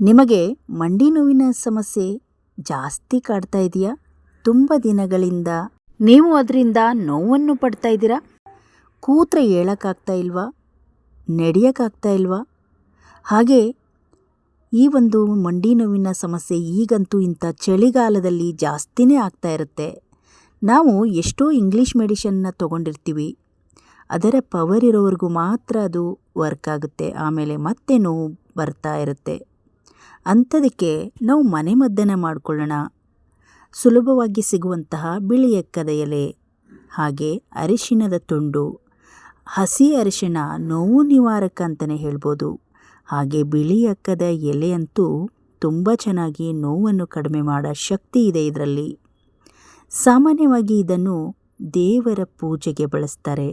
ನಿಮಗೆ ಮಂಡಿ ನೋವಿನ ಸಮಸ್ಯೆ ಜಾಸ್ತಿ ಕಾಡ್ತಾ ಇದೆಯಾ? ತುಂಬ ದಿನಗಳಿಂದ ನೀವು ಅದರಿಂದ ನೋವನ್ನು ಪಡ್ತಾ ಇದ್ದೀರಾ? ಕೂತ್ರೆ ಹೇಳೋಕ್ಕಾಗ್ತಾ ಇಲ್ವಾ? ನಡೆಯೋಕ್ಕಾಗ್ತಾ ಇಲ್ವಾ? ಹಾಗೆ ಈ ಒಂದು ಮಂಡಿ ನೋವಿನ ಸಮಸ್ಯೆ ಈಗಂತೂ ಇಂಥ ಚಳಿಗಾಲದಲ್ಲಿ ಜಾಸ್ತಿನೇ ಆಗ್ತಾ ಇರುತ್ತೆ. ನಾವು ಎಷ್ಟೋ ಇಂಗ್ಲೀಷ್ ಮೆಡಿಷನ್ನ ತೊಗೊಂಡಿರ್ತೀವಿ. ಅದರ ಪವರ್ ಇರೋವರೆಗೂ ಮಾತ್ರ ಅದು ವರ್ಕ್ ಆಗುತ್ತೆ. ಆಮೇಲೆ ಮತ್ತೆ ನೋವು ಬರ್ತಾ ಇರುತ್ತೆ. ಅಂಥದಕ್ಕೆ ನಾವು ಮನೆಮದ್ದನ್ನು ಮಾಡಿಕೊಳ್ಳೋಣ. ಸುಲಭವಾಗಿ ಸಿಗುವಂತಹ ಬಿಳಿ ಎಕ್ಕದ ಎಲೆ ಹಾಗೆ ಅರಿಶಿಣದ ತುಂಡು, ಹಸಿ ಅರಿಶಿಣ ನೋವು ನಿವಾರಕ ಅಂತಲೇ ಹೇಳ್ಬೋದು. ಹಾಗೆ ಬಿಳಿ ಎಕ್ಕದ ಎಲೆಯಂತೂ ತುಂಬ ಚೆನ್ನಾಗಿ ನೋವನ್ನು ಕಡಿಮೆ ಮಾಡೋ ಶಕ್ತಿ ಇದೆ ಇದರಲ್ಲಿ. ಸಾಮಾನ್ಯವಾಗಿ ಇದನ್ನು ದೇವರ ಪೂಜೆಗೆ ಬಳಸ್ತಾರೆ.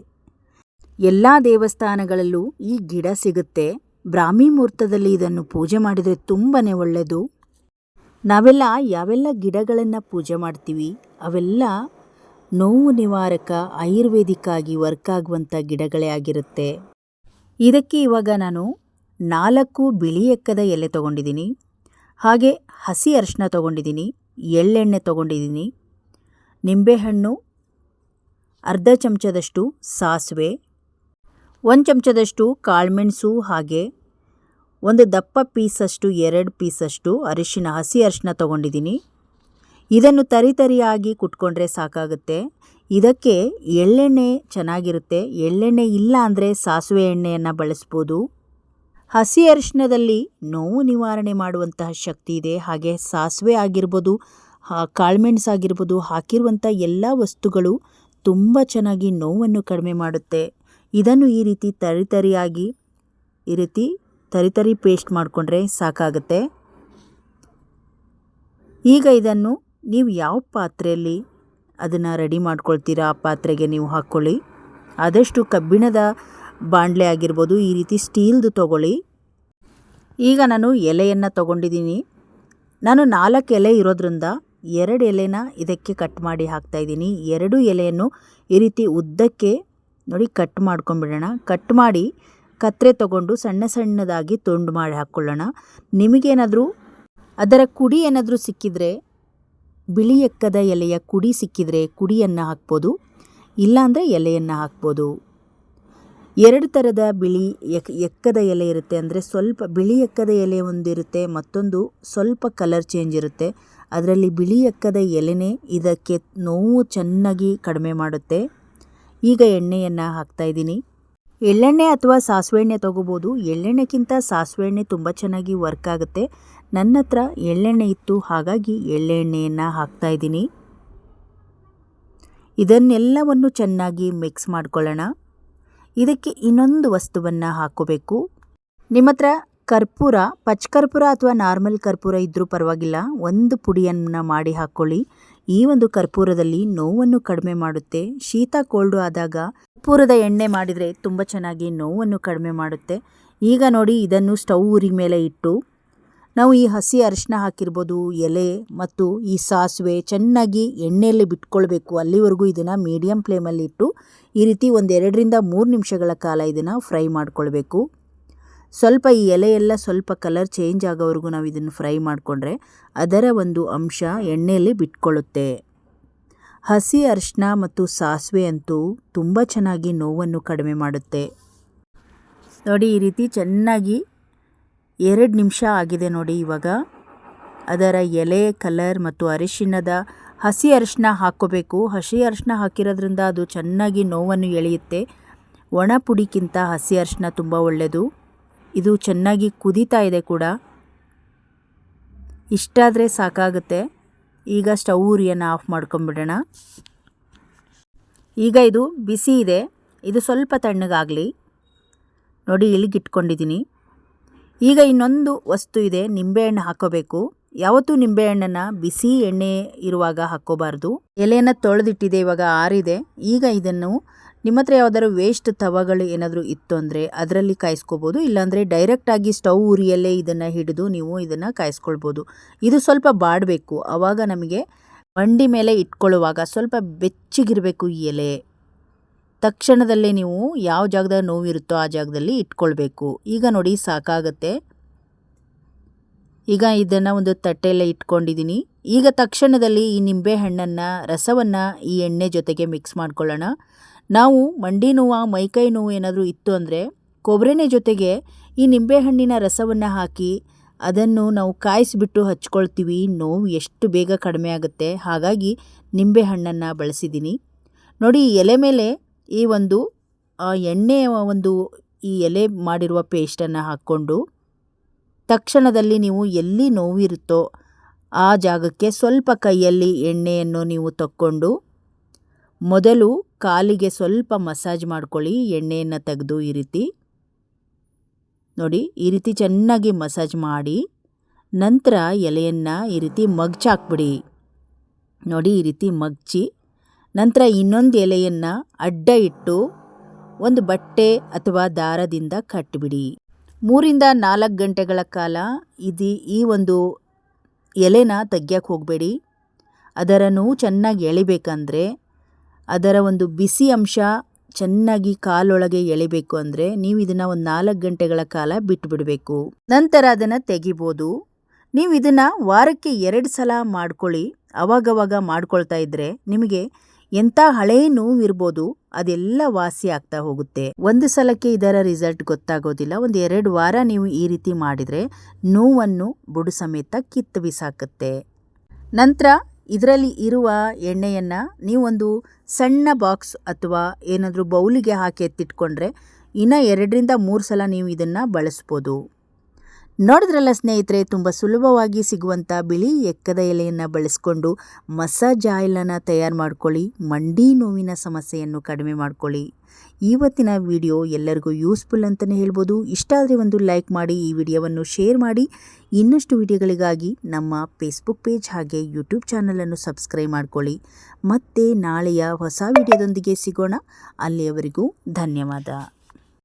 ಎಲ್ಲ ದೇವಸ್ಥಾನಗಳಲ್ಲೂ ಈ ಗಿಡ ಸಿಗುತ್ತೆ. ಬ್ರಾಹ್ಮಿ ಮುಹೂರ್ತದಲ್ಲಿ ಇದನ್ನು ಪೂಜೆ ಮಾಡಿದರೆ ತುಂಬಾ ಒಳ್ಳೆಯದು ನಾವೆಲ್ಲ ಯಾವೆಲ್ಲ ಗಿಡಗಳನ್ನು ಪೂಜೆ ಮಾಡ್ತೀವಿ, ಅವೆಲ್ಲ ನೋವು ನಿವಾರಕ ಆಯುರ್ವೇದಿಕ್ ಆಗಿ ವರ್ಕ್ ಆಗುವಂಥ ಗಿಡಗಳೇ ಆಗಿರುತ್ತೆ. ಇದಕ್ಕೆ ಇವಾಗ ನಾನು ನಾಲ್ಕು ಬಿಳಿ ಎಕ್ಕದ ಎಲೆ ತೊಗೊಂಡಿದ್ದೀನಿ, ಹಾಗೆ ಹಸಿ ಅರಿಶಿನ ತೊಗೊಂಡಿದ್ದೀನಿ, ಎಳ್ಳೆಣ್ಣೆ ತೊಗೊಂಡಿದ್ದೀನಿ, ನಿಂಬೆಹಣ್ಣು, ಅರ್ಧ ಚಮಚದಷ್ಟು ಸಾಸಿವೆ ಒಂದು ಚಮಚದಷ್ಟು ಕಾಳುಮೆಣಸು ಹಾಗೆ ಒಂದು ದಪ್ಪ ಪೀಸಷ್ಟು, ಎರಡು ಪೀಸಷ್ಟು ಅರಿಶಿನ, ಹಸಿ ಅರಿಶಿನ ತೊಗೊಂಡಿದ್ದೀನಿ. ಇದನ್ನು ತರಿತರಿಯಾಗಿ ಕುಟ್ಕೊಂಡ್ರೆ ಸಾಕಾಗುತ್ತೆ. ಇದಕ್ಕೆ ಎಳ್ಳೆಣ್ಣೆ ಚೆನ್ನಾಗಿರುತ್ತೆ. ಎಳ್ಳೆಣ್ಣೆ ಇಲ್ಲ ಅಂದರೆ ಸಾಸಿವೆ ಎಣ್ಣೆಯನ್ನು ಬಳಸ್ಬೋದು. ಹಸಿ ಅರಿಶಿನದಲ್ಲಿ ನೋವು ನಿವಾರಣೆ ಮಾಡುವಂತಹ ಶಕ್ತಿ ಇದೆ. ಹಾಗೆ ಸಾಸಿವೆ ಆಗಿರ್ಬೋದು ಕಾಳುಮೆಣಸು ಆಗಿರ್ಬೋದು ಹಾಕಿರುವಂಥ ಎಲ್ಲ ವಸ್ತುಗಳು ತುಂಬ ಚೆನ್ನಾಗಿ ನೋವನ್ನು ಕಡಿಮೆ ಮಾಡುತ್ತೆ. ಇದನ್ನು ಈ ರೀತಿ ತರಿತರಿಯಾಗಿ ಈ ರೀತಿ ತರಿ ತರಿ ಪೇಸ್ಟ್ ಮಾಡಿಕೊಂಡ್ರೆ ಸಾಕಾಗುತ್ತೆ. ಈಗ ಇದನ್ನು ನೀವು ಯಾವ ಪಾತ್ರೆಯಲ್ಲಿ ಅದನ್ನು ರೆಡಿ ಮಾಡ್ಕೊಳ್ತೀರಾ ಆ ಪಾತ್ರೆಗೆ ನೀವು ಹಾಕ್ಕೊಳ್ಳಿ. ಆದಷ್ಟು ಕಬ್ಬಿಣದ ಬಾಣಲೆ ಆಗಿರ್ಬೋದು ಈ ರೀತಿ ಸ್ಟೀಲ್ದು ತೊಗೊಳ್ಳಿ. ಈಗ ನಾನು ಎಲೆಯನ್ನು ತೊಗೊಂಡಿದ್ದೀನಿ. ನಾನು ನಾಲ್ಕು ಎಲೆ ಇರೋದ್ರಿಂದ ಎರಡು ಎಲೆನ ಇದಕ್ಕೆ ಕಟ್ ಮಾಡಿ ಹಾಕ್ತಾಯಿದ್ದೀನಿ ಎರಡು ಎಲೆಯನ್ನು ಈ ರೀತಿ ಉದ್ದಕ್ಕೆ ನೋಡಿ, ಕಟ್ ಮಾಡ್ಕೊಂಬಿಡೋಣ ಕಟ್ ಮಾಡಿ ಕತ್ತರೆ ತಗೊಂಡು ಸಣ್ಣ ಸಣ್ಣದಾಗಿ ತುಂಡು ಮಾಡಿ ಹಾಕ್ಕೊಳ್ಳೋಣ. ನಿಮಗೇನಾದರೂ ಅದರ ಕುಡಿ ಏನಾದರೂ ಸಿಕ್ಕಿದರೆ, ಬಿಳಿ ಎಕ್ಕದ ಎಲೆಯ ಕುಡಿ ಸಿಕ್ಕಿದರೆ ಕುಡಿಯನ್ನು ಹಾಕ್ಬೋದು, ಇಲ್ಲಾಂದರೆ ಎಲೆಯನ್ನು ಹಾಕ್ಬೋದು. ಎರಡು ಥರದ ಬಿಳಿ ಎಕ್, ಎಕ್ಕದ ಎಲೆ ಇರುತ್ತೆ ಅಂದರೆ ಸ್ವಲ್ಪ, ಬಿಳಿ ಎಕ್ಕದ ಎಲೆ ಒಂದಿರುತ್ತೆ, ಮತ್ತೊಂದು ಸ್ವಲ್ಪ ಕಲರ್ ಚೇಂಜ್ ಇರುತ್ತೆ. ಅದರಲ್ಲಿ ಬಿಳಿ ಎಕ್ಕದ ಎಲೆನೇ ಇದಕ್ಕೆ ನೋವು ಚೆನ್ನಾಗಿ ಕಡಿಮೆ ಮಾಡುತ್ತೆ. ಈಗ ಎಣ್ಣೆಯನ್ನು ಹಾಕ್ತಾಯಿದ್ದೀನಿ ಎಳ್ಳೆಣ್ಣೆ ಅಥವಾ ಸಾಸಿವೆ ಎಣ್ಣೆ ತೊಗೋಬೋದು. ಎಳ್ಳೆಣ್ಣೆಗಿಂತ ಸಾಸಿವೆ ಎಣ್ಣೆ ತುಂಬ ಚೆನ್ನಾಗಿ ವರ್ಕ್ ಆಗುತ್ತೆ. ನನ್ನ ಹತ್ರ ಎಳ್ಳೆಣ್ಣೆ ಇತ್ತು, ಹಾಗಾಗಿ ಎಳ್ಳೆಣ್ಣೆಯನ್ನು ಹಾಕ್ತಾ ಇದ್ದೀನಿ. ಇದನ್ನೆಲ್ಲವನ್ನು ಚೆನ್ನಾಗಿ ಮಿಕ್ಸ್ ಮಾಡ್ಕೊಳ್ಳೋಣ. ಇದಕ್ಕೆ ಇನ್ನೊಂದು ವಸ್ತುವನ್ನು ಹಾಕೋಬೇಕು ನಿಮ್ಮ ಹತ್ರ ಕರ್ಪೂರ ಪಚ್ಕರ್ಪೂರ ಅಥವಾ ನಾರ್ಮಲ್ ಕರ್ಪೂರ ಇದ್ದರೂ ಪರವಾಗಿಲ್ಲ. ಒಂದು ಪುಡಿಯನ್ನು ಮಾಡಿ ಹಾಕ್ಕೊಳ್ಳಿ. ಈ ಒಂದು ಕರ್ಪೂರದಲ್ಲಿ ನೋವನ್ನು ಕಡಿಮೆ ಮಾಡುತ್ತೆ. ಶೀತ ಕೋಲ್ಡು ಆದಾಗ ಕರ್ಪೂರದ ಎಣ್ಣೆ ಮಾಡಿದರೆ ತುಂಬ ಚೆನ್ನಾಗಿ ನೋವನ್ನು ಕಡಿಮೆ ಮಾಡುತ್ತೆ. ಈಗ ನೋಡಿ ಇದನ್ನು ಸ್ಟವ್ ಉರಿ ಮೇಲೆ ಇಟ್ಟು ನಾವು ಈ ಹಸಿ ಅರಿಶಿನ ಹಾಕಿರ್ಬೋದು, ಎಲೆ ಮತ್ತು ಈ ಸಾಸಿವೆ ಚೆನ್ನಾಗಿ ಎಣ್ಣೆಯಲ್ಲಿ ಬಿಟ್ಕೊಳ್ಬೇಕು. ಅಲ್ಲಿವರೆಗೂ ಇದನ್ನು ಮೀಡಿಯಮ್ ಫ್ಲೇಮಲ್ಲಿ ಇಟ್ಟು ಈ ರೀತಿ ಒಂದೆರಡರಿಂದ ಮೂರು ನಿಮಿಷಗಳ ಕಾಲ ಇದನ್ನು ಫ್ರೈ ಮಾಡ್ಕೊಳ್ಬೇಕು. ಸ್ವಲ್ಪ ಈ ಎಲೆ ಎಲ್ಲ ಸ್ವಲ್ಪ ಕಲರ್ ಚೇಂಜ್ ಆಗೋವರೆಗೂ ನಾವು ಇದನ್ನು ಫ್ರೈ ಮಾಡಿಕೊಂಡ್ರೆ ಅದರ ಒಂದು ಅಂಶ ಎಣ್ಣೆಯಲ್ಲಿ ಬಿಟ್ಕೊಳ್ಳುತ್ತೆ. ಹಸಿ ಅರಿಶಿನ ಮತ್ತು ಸಾಸಿವೆ ಅಂತೂ ತುಂಬ ಚೆನ್ನಾಗಿ ನೋವನ್ನು ಕಡಿಮೆ ಮಾಡುತ್ತೆ. ನೋಡಿ ಈ ರೀತಿ ಚೆನ್ನಾಗಿ ಎರಡು ನಿಮಿಷ ಆಗಿದೆ ನೋಡಿ ಇವಾಗ. ಅದರ ಎಲೆ ಕಲರ್ ಮತ್ತು ಅರಿಶಿಣದ ಹಸಿ ಅರಿಶಿನ ಹಾಕ್ಕೋಬೇಕು. ಹಸಿ ಅರಿಶಿನ ಹಾಕಿರೋದ್ರಿಂದ ಅದು ಚೆನ್ನಾಗಿ ನೋವನ್ನು ಎಳೆಯುತ್ತೆ. ಒಣ ಪುಡಿಗಿಂತ ಹಸಿ ಅರಿಶಿನ ತುಂಬ ಒಳ್ಳೆಯದು ಇದು ಚೆನ್ನಾಗಿ ಕುದೀತಾ ಇದೆ ಕೂಡ. ಇಷ್ಟಾದರೆ ಸಾಕಾಗುತ್ತೆ. ಈಗ ಸ್ಟವ್ ಉರಿಯನ್ನು ಆಫ್ ಮಾಡ್ಕೊಂಬಿಡೋಣ. ಈಗ ಇದು ಬಿಸಿ ಇದೆ. ಇದು ಸ್ವಲ್ಪ ತಣ್ಣಗಾಗಲಿ. ನೋಡಿ ಇಲ್ಲಿಗಿಟ್ಕೊಂಡಿದ್ದೀನಿ ಈಗ ಇನ್ನೊಂದು ವಸ್ತು ಇದೆ, ನಿಂಬೆಹಣ್ಣು ಹಾಕೋಬೇಕು. ಯಾವತ್ತೂ ನಿಂಬೆಹಣ್ಣನ್ನು ಬಿಸಿ ಎಣ್ಣೆ ಇರುವಾಗ ಹಾಕ್ಕೋಬಾರ್ದು ಎಲೆಯನ್ನು ತೊಳೆದಿಟ್ಟಿದೆ, ಇವಾಗ ಆರಿದೆ. ಈಗ ಇದನ್ನು ನಿಮ್ಮ ಹತ್ರ ಯಾವ್ದಾದ್ರು ವೇಸ್ಟ್ ತವಗಳು ಏನಾದರೂ ಇತ್ತು ಅಂದರೆ ಅದರಲ್ಲಿ ಕಾಯಿಸ್ಕೋಬೋದು, ಇಲ್ಲಾಂದರೆ ಡೈರೆಕ್ಟಾಗಿ ಸ್ಟವ್ ಉರಿಯಲ್ಲೇ ಇದನ್ನು ಹಿಡಿದು ನೀವು ಇದನ್ನು ಕಾಯಿಸ್ಕೊಳ್ಬೋದು. ಇದು ಸ್ವಲ್ಪ ಬಾಡಬೇಕು. ಆವಾಗ ನಮಗೆ ಮಂಡಿ ಮೇಲೆ ಇಟ್ಕೊಳ್ಳುವಾಗ ಸ್ವಲ್ಪ ಬೆಚ್ಚಗಿರಬೇಕು ಈ ಎಲೆ. ತಕ್ಷಣದಲ್ಲೇ ನೀವು ಯಾವ ಜಾಗದ ನೋವಿರುತ್ತೋ ಆ ಜಾಗದಲ್ಲಿ ಇಟ್ಕೊಳ್ಬೇಕು. ಈಗ ನೋಡಿ ಸಾಕಾಗತ್ತೆ. ಈಗ ಇದನ್ನು ಒಂದು ತಟ್ಟೆಯಲ್ಲೇ ಇಟ್ಕೊಂಡಿದ್ದೀನಿ ಈಗ ತಕ್ಷಣದಲ್ಲಿ ಈ ನಿಂಬೆ ಹಣ್ಣನ್ನು, ರಸವನ್ನು ಈ ಎಣ್ಣೆ ಜೊತೆಗೆ ಮಿಕ್ಸ್ ಮಾಡ್ಕೊಳ್ಳೋಣ. ನಾವು ಮಂಡಿ ನೋವು, ಮೈಕೈ ನೋವು ಏನಾದರೂ ಇತ್ತು ಅಂದರೆ ಕೊಬ್ಬರೆಣ್ಣೆ ಜೊತೆಗೆ ಈ ನಿಂಬೆಹಣ್ಣಿನ ರಸವನ್ನು ಹಾಕಿ ಅದನ್ನು ನಾವು ಕಾಯಿಸಿಬಿಟ್ಟು ಹಚ್ಕೊಳ್ತೀವಿ. ನೋವು ಎಷ್ಟು ಬೇಗ ಕಡಿಮೆ ಆಗುತ್ತೆ. ಹಾಗಾಗಿ ನಿಂಬೆಹಣ್ಣನ್ನು ಬಳಸಿದ್ದೀನಿ. ನೋಡಿ ಎಲೆ ಮೇಲೆ ಈ ಒಂದು ಎಣ್ಣೆಯ ಒಂದು ಈ ಎಲೆ ಮಾಡಿರುವ ಪೇಸ್ಟನ್ನು ಹಾಕ್ಕೊಂಡು ತಕ್ಷಣದಲ್ಲಿ ನೀವು ಎಲ್ಲಿ ನೋವಿರುತ್ತೋ ಆ ಜಾಗಕ್ಕೆ ಸ್ವಲ್ಪ ಕೈಯಲ್ಲಿ ಎಣ್ಣೆಯನ್ನು ನೀವು ತಕ್ಕೊಂಡು ಮೊದಲು ಕಾಲಿಗೆ ಸ್ವಲ್ಪ ಮಸಾಜ್ ಮಾಡ್ಕೊಳ್ಳಿ, ಎಣ್ಣೆಯನ್ನು ತೆಗೆದು ಈ ರೀತಿ. ನೋಡಿ, ಈ ರೀತಿ ಚೆನ್ನಾಗಿ ಮಸಾಜ್ ಮಾಡಿ, ನಂತರ ಎಲೆಯನ್ನು ಈ ರೀತಿ ಮಗ್ಚಾಕ್ಬಿಡಿ. ನೋಡಿ, ಈ ರೀತಿ ಮಗ್ಚಿ, ನಂತರ ಇನ್ನೊಂದು ಎಲೆಯನ್ನು ಅಡ್ಡ ಇಟ್ಟು ಒಂದು ಬಟ್ಟೆ ಅಥವಾ ದಾರದಿಂದ ಕಟ್ಟಿಬಿಡಿ ಮೂರಿಂದ ನಾಲ್ಕು ಗಂಟೆಗಳ ಕಾಲ ಇದು, ಈ ಒಂದು ಎಲೆನ ತೆಗ್ಯಕ್ಕೆ ಹೋಗಬೇಡಿ. ಅದರನ್ನು ಚೆನ್ನಾಗಿ ಎಳಿಬೇಕಂದ್ರೆ ಅದರ ಒಂದು ಬಿಸಿ ಅಂಶ ಚೆನ್ನಾಗಿ ಕಾಲೊಳಗೆ ಎಳಿಬೇಕು ಅಂದರೆ ನೀವು ಇದನ್ನು ಒಂದು ನಾಲ್ಕು ಗಂಟೆಗಳ ಕಾಲ ಬಿಟ್ಟುಬಿಡಬೇಕು ನಂತರ ಅದನ್ನು ತೆಗಿಬೋದು. ನೀವು ಇದನ್ನು ವಾರಕ್ಕೆ ಎರಡು ಸಲ ಮಾಡ್ಕೊಳ್ಳಿ. ಅವಾಗವಾಗ ಮಾಡ್ಕೊಳ್ತಾ ಇದ್ದರೆ ನಿಮಗೆ ಎಂಥ ಹಳೆಯ ನೋವಿರ್ಬೋದು ಅದೆಲ್ಲ ವಾಸಿ ಆಗ್ತಾ ಹೋಗುತ್ತೆ. ಒಂದು ಸಲಕ್ಕೆ ಇದರ ರಿಸಲ್ಟ್ ಗೊತ್ತಾಗೋದಿಲ್ಲ. ಒಂದು ಎರಡು ವಾರ ನೀವು ಈ ರೀತಿ ಮಾಡಿದರೆ ನೋವನ್ನು ಬುಡು ಸಮೇತ ಕಿತ್ತು ಬಿಸಾಕತ್ತೆ ನಂತರ ಇದರಲ್ಲಿ ಇರುವ ಎಣ್ಣೆಯನ್ನು ನೀವೊಂದು ಸಣ್ಣ ಬಾಕ್ಸ್ ಅಥವಾ ಏನಾದರೂ ಬೌಲಿಗೆ ಹಾಕಿ ಎತ್ತಿಟ್ಕೊಂಡ್ರೆ ಇನ್ನು ಎರಡರಿಂದ ಮೂರು ಸಲ ನೀವು ಇದನ್ನು ಬಳಸ್ಬೋದು. ನೋಡಿದ್ರಲ್ಲ ಸ್ನೇಹಿತರೆ, ತುಂಬ ಸುಲಭವಾಗಿ ಸಿಗುವಂಥ ಬಿಳಿ ಎಕ್ಕದ ಎಲೆಯನ್ನು ಬಳಸ್ಕೊಂಡು ಮಸಾಜ್ ಆಯಿಲನ್ನು ತಯಾರು ಮಾಡ್ಕೊಳ್ಳಿ, ಮಂಡಿ ನೋವಿನ ಸಮಸ್ಯೆಯನ್ನು ಕಡಿಮೆ ಮಾಡ್ಕೊಳ್ಳಿ. ಇವತ್ತಿನ ವಿಡಿಯೋ ಎಲ್ಲರಿಗೂ ಯೂಸ್ಫುಲ್ ಅಂತಲೇ ಹೇಳ್ಬೋದು. ಇಷ್ಟ ಆದರೆ ಒಂದು ಲೈಕ್ ಮಾಡಿ, ಈ ವಿಡಿಯೋವನ್ನು ಶೇರ್ ಮಾಡಿ. ಇನ್ನಷ್ಟು ವಿಡಿಯೋಗಳಿಗಾಗಿ ನಮ್ಮ ಫೇಸ್ಬುಕ್ ಪೇಜ್ ಹಾಗೆ ಯೂಟ್ಯೂಬ್ ಚಾನಲನ್ನು ಸಬ್ಸ್ಕ್ರೈಬ್ ಮಾಡ್ಕೊಳ್ಳಿ. ಮತ್ತು ನಾಳೆಯ ಹೊಸ ವಿಡಿಯೋದೊಂದಿಗೆ ಸಿಗೋಣ. ಅಲ್ಲಿಯವರೆಗೂ ಧನ್ಯವಾದ.